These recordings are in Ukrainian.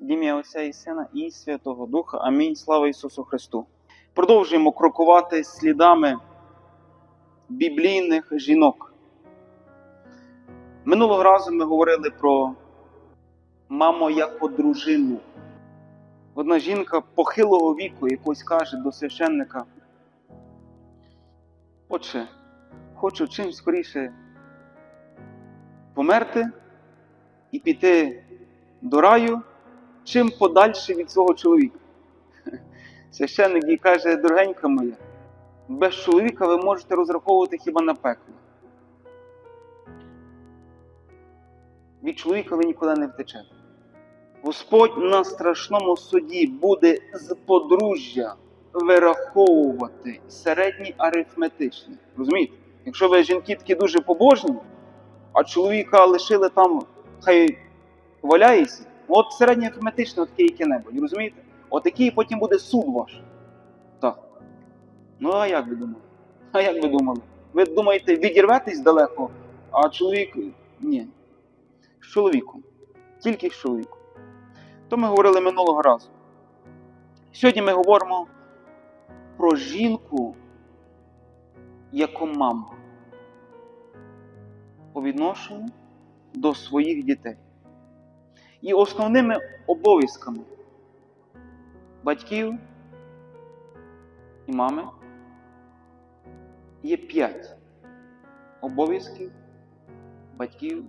В ім'я Отця і Сина і Святого Духа. Амінь. Слава Ісусу Христу. Продовжуємо крокувати слідами біблійних жінок. Минулого разу ми говорили про маму як дружину. Одна жінка похилого віку якось каже до священника: Отче, хочу чим скоріше померти і піти до раю, чим подальше від свого чоловіка. Священник їй каже, дорогенька моя, без чоловіка ви можете розраховувати хіба на пекло. Від чоловіка ви нікуди не втечете. Господь на страшному суді буде з подружжя вираховувати середні арифметичні. Розумієте? Якщо ви жінки такі дуже побожні, а чоловіка лишили там, хай валяється, от середнє арифметичне, таке яке-небудь, розумієте? Отакий потім буде суд ваш. Так. Ну, а як ви думали? А як ви думали? Ви думаєте, відірветесь далеко, а чоловік. Ні. З чоловіком. Тільки з чоловіком. То ми говорили минулого разу. Сьогодні ми говоримо про жінку як маму по відношенню до своїх дітей. І основними обов'язками батьків і мами є п'ять обов'язків батьків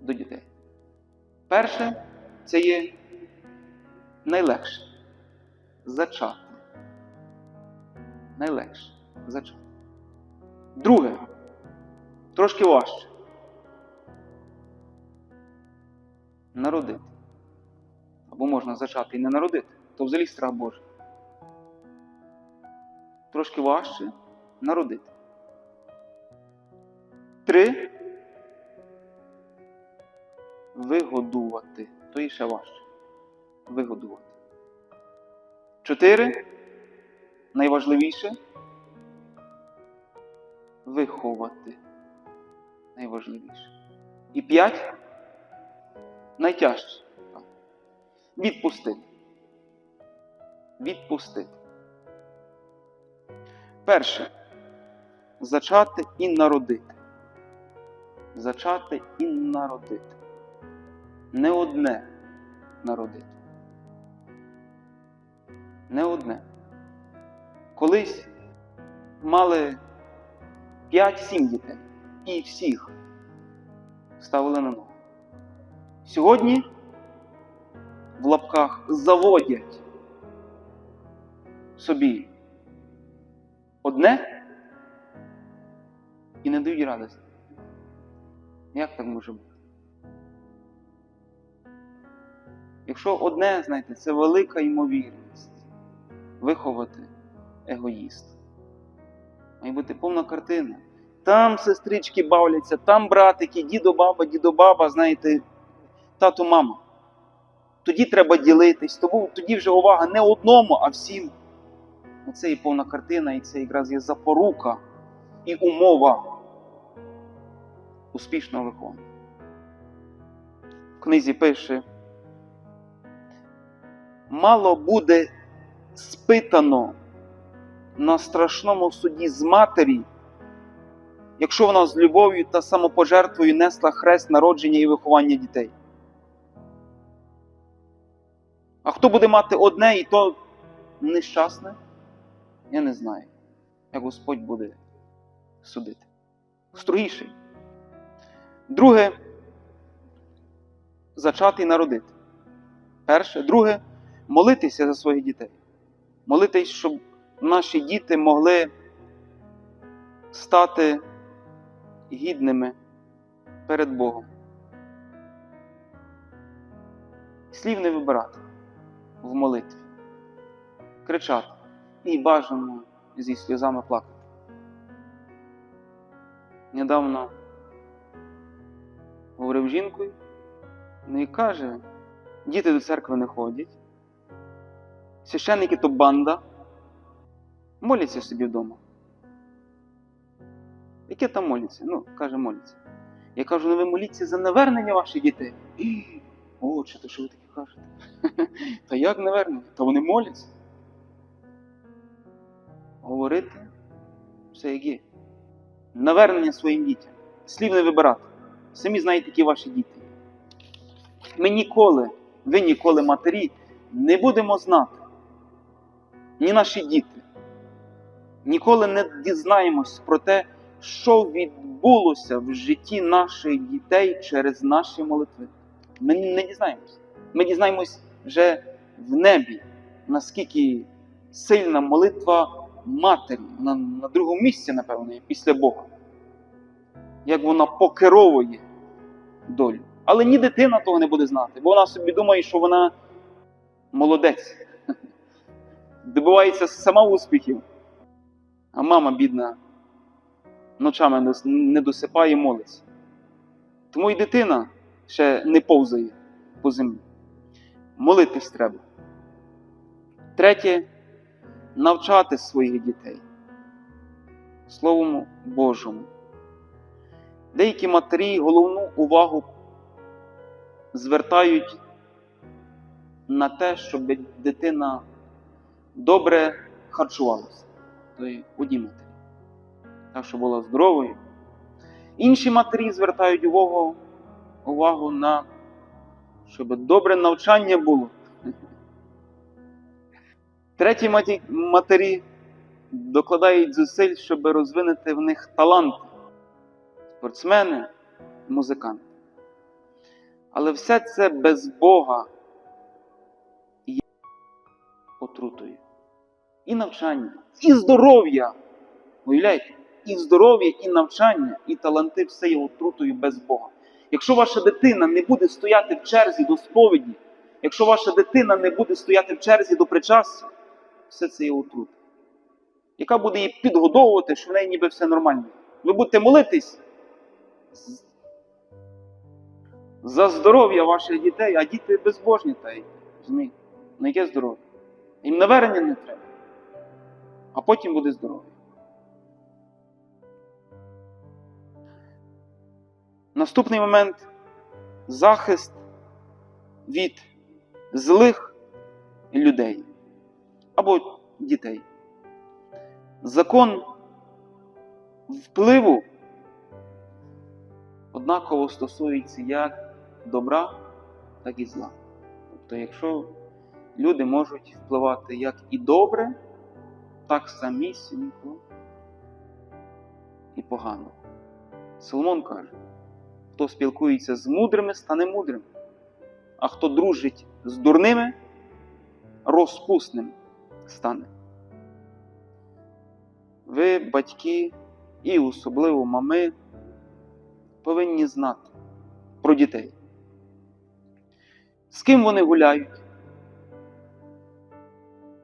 до дітей. Перше це є найлегше зачати. Найлегше зачати. Друге трошки важче. Народити. Або можна зачати і не народити, то взагалі страх Божий. Трошки важче народити. Три. Вигодувати. То і ще важче. Вигодувати. Чотири. Найважливіше виховати. Найважливіше. І п'ять. Найтяжче. Відпустити. Відпустити. Перше. Зачати і народити. Зачати і народити. Не одне народити. Не одне. Колись мали 5-7 дітей. І всіх ставили на ногу. Сьогодні в лапках заводять собі одне і не дають радості. Як так може бути? Якщо одне, знаєте, це велика ймовірність виховати егоїста. Має бути повна картина. Там сестрички бавляться, там братики, дідо, баба, дідо, баба, знаєте, тату, мама. Тоді треба ділитись, тому тоді вже увага не одному, а всім. Оце і повна картина, і це якраз є запорука і умова успішного виховання. В книзі пише: мало буде спитано на страшному суді з матері, якщо вона з любов'ю та самопожертвою несла хрест народження і виховання дітей. А хто буде мати одне і то нещасне, я не знаю, як Господь буде судити. Строгіший. Друге зачати і народити. Перше. Друге молитися за своїх дітей. Молитись, щоб наші діти могли стати гідними перед Богом. Слів не вибирати в молитві, кричати і бажано зі сльозами плакати. Недавно говорив з жінкою, ну і каже, діти до церкви не ходять, священники то банда, моляться собі вдома. Яке там моляться? Ну, каже, моляться. Я кажу, ну ви моліться за навернення ваших дітей. О, чи то що ви таке кажете. Та як навернення? Та вони моляться. Говорити все як є. Навернення своїм дітям. Слів не вибирати. Самі знаєте, які ваші діти. Ми ніколи, ви ніколи, матері, не будемо знати. Ні наші діти. Ніколи не дізнаємось про те, що відбулося в житті наших дітей через наші молитви. Ми не дізнаємось. Ми дізнаємось вже в небі, наскільки сильна молитва матері на, на другому місці, напевно, після Бога. Як вона покеровує долю. Але ні дитина того не буде знати, бо вона собі думає, що вона молодець, добивається сама успіхів. А мама, бідна, ночами не- досипає, молиться. Тому і дитина ще не повзає по землі. Молитись треба. Третє навчати своїх дітей Словом Божому. Деякі матері головну увагу звертають на те, щоб дитина добре харчувалася. То є одні матері. Так, щоб була здоровою. Інші матері звертають увагу, увагу на щоб добре навчання було. Треті матері докладають зусиль, щоб розвинути в них таланти, спортсмени, музиканти. Але все це без Бога є отрутою. І навчання, і здоров'я. Уявляєте? І здоров'я, і навчання, і таланти все є отрутою без Бога. Якщо ваша дитина не буде стояти в черзі до сповіді, якщо ваша дитина не буде стояти в черзі до причастя, все це є отрута, яка буде її підгодовувати, що в неї ніби все нормально. Ви будете молитись за здоров'я ваших дітей, а діти безбожні та й розумієте? На яке здоров'я? Їм навернення не треба. А потім буде здоров'я. Наступний момент захист від злих людей або дітей. Закон впливу однаково стосується як добра, так і зла. Тобто, якщо люди можуть впливати як і добре, так самісінько і погано. Соломон каже, хто спілкується з мудрими, стане мудрим, а хто дружить з дурними, розпусним стане. Ви, батьки, і особливо мами, повинні знати про дітей. З ким вони гуляють,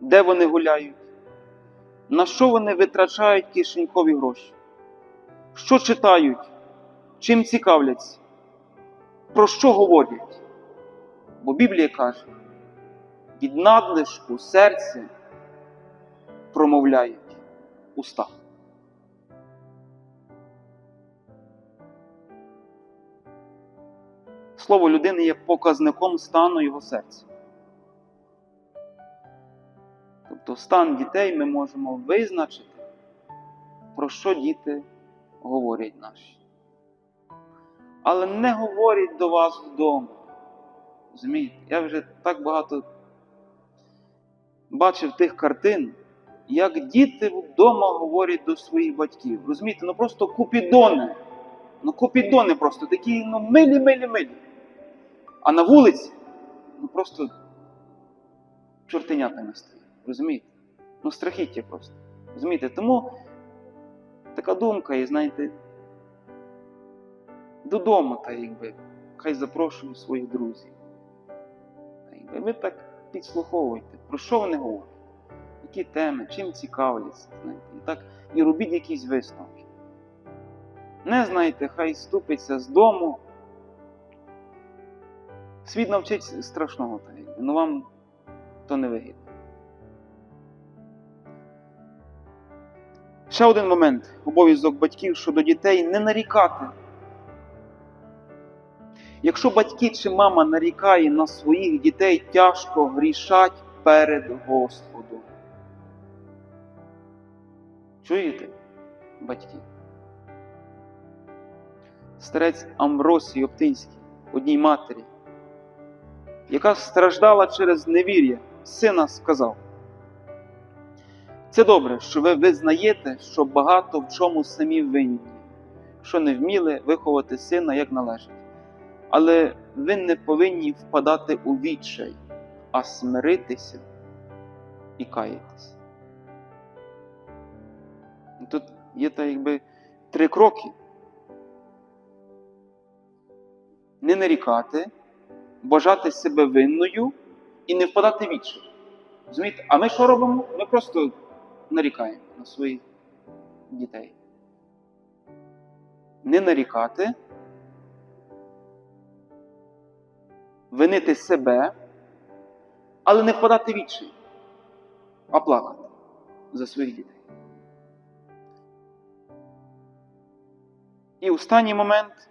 де вони гуляють, на що вони витрачають кишенькові гроші, що читають, чим цікавляться, про що говорять. Бо Біблія каже, від надлишку серця промовляють уста. Слово людини є показником стану його серця. Тобто стан дітей ми можемо визначити, про що діти говорять наші. Але не говорять до вас вдома. Розумієте? Я вже так багато бачив тих картин, як діти вдома говорять до своїх батьків. Розумієте, ну просто купідони. Ну купідони просто такі, ну милі, милі, милі. А на вулиці, ну просто чортенятами стоять. Розумієте? Ну страхіття просто. Розумієте? Тому така думка, і знаєте, додому, та якби, хай запрошую своїх друзів. Та якби ви так підслуховуйте, про що вони говорять, які теми, чим цікавляться, і так, і робіть якісь висновки. Не знаєте, хай ступиться з дому. Світ навчить страшного, та якби, ну вам то не вигідно. Ще один момент обов'язок батьків щодо дітей не нарікати Якщо батьки чи мама нарікає на своїх дітей, тяжко грішать перед Господом. Чуєте, батьки? Старець Амбросій Оптинський, одній матері, яка страждала через невір'я, сина сказав. Це добре, що ви визнаєте, що багато в чому самі винні, що не вміли виховати сина як належить. Але ви не повинні впадати у відчай, а смиритися і каятися. Тут є так якби три кроки. Не нарікати, бажати себе винною і не впадати в відчай. Розумієте? А ми що робимо? Ми просто нарікаємо на своїх дітей. Не нарікати, винити себе, але не впадати в а плакати за своїх дітей. І останній момент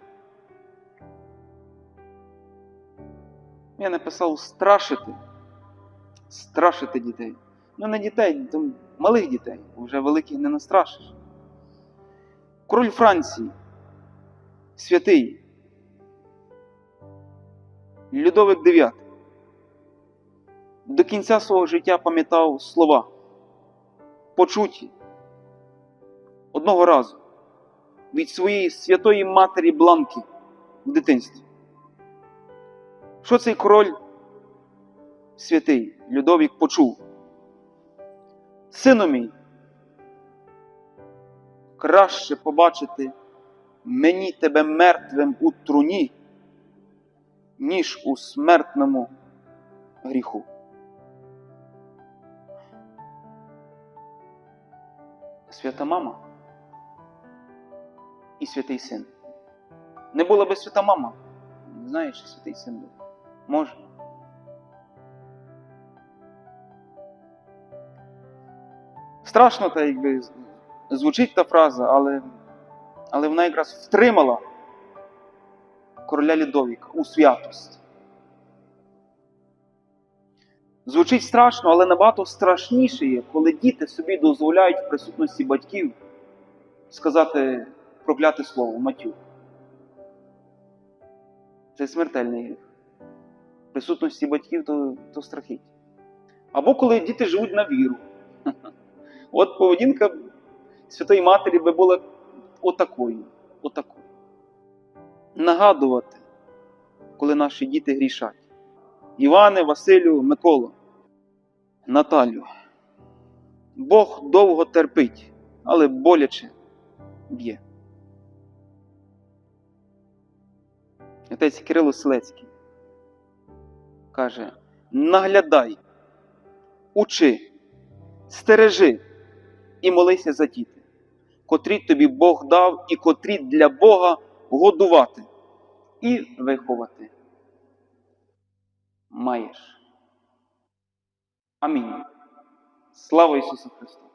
я написав страшити, страшити дітей. Ну, не дітей, там малих дітей, вже великих не настрашиш. Король Франції, святий, Людовик IX, до кінця свого життя пам'ятав слова, почуті одного разу від своєї святої матері Бланки в дитинстві. Що цей король святий Людовік почув? Сину мій, краще побачити мені тебе мертвим у труні, ніж у смертному гріху. Свята мама і святий син. Не була би свята мама, не знаю, чи святий син був. Може. Страшно, та якби звучить та фраза, але, але вона якраз втримала короля Людовіка у святості. Звучить страшно, але набагато страшніше є, коли діти собі дозволяють в присутності батьків сказати прокляте слово матюк. Це смертельний гріх. В присутності батьків то, то страхіть. Або коли діти живуть на віру. От поведінка Святої Матері би була отакою. отакою. Нагадувати, коли наші діти грішать. Іване, Василю, Миколо, Наталю. Бог довго терпить, але боляче б'є. Отець Кирило Селецький каже: наглядай, учи, стережи і молися за діти, котрі тобі Бог дав і котрі для Бога годувати і виховати. Маєш. Амінь. Слава Ісусу Христу!